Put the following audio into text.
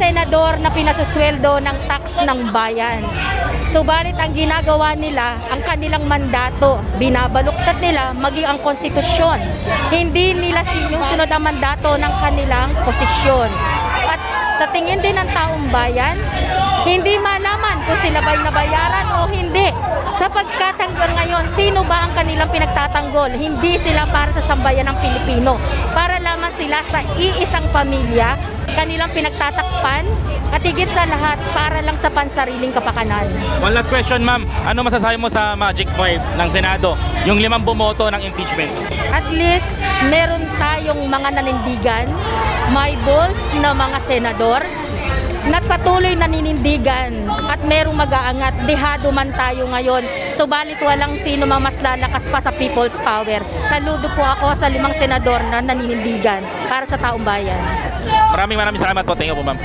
senador na pinasusweldo ng tax ng bayan. Subalit ang ginagawa nila, ang kanilang mandato, binabaluktat nila maging ang konstitusyon. Hindi nila sinusunod ang mandato ng kanilang posisyon. At sa tingin din ng taong bayan, hindi malaman kung sila ba'y nabayaran o hindi. Sapagkat hanggang ngayon, sino ba ang kanilang pinagtatanggol? Hindi sila para sa sambayan ng Pilipino. Para lamang sila sa iisang pamilya, kanilang pinagtatakpan at higit sa lahat para lang sa pansariling kapakanan. One last question, ma'am. Ano masasabi mo sa Magic 5 ng Senado? Yung limang bumoto ng impeachment. At least meron tayong mga nanindigan, may balls na mga senador na patuloy naninindigan at merong mag-aangat, dehado man tayo ngayon. Subalit walang sino mang mas lalakas pa sa people's power. Saludo po ako sa limang senador na naninindigan para sa taong bayan. Maraming maraming salamat po. You po, ma'am.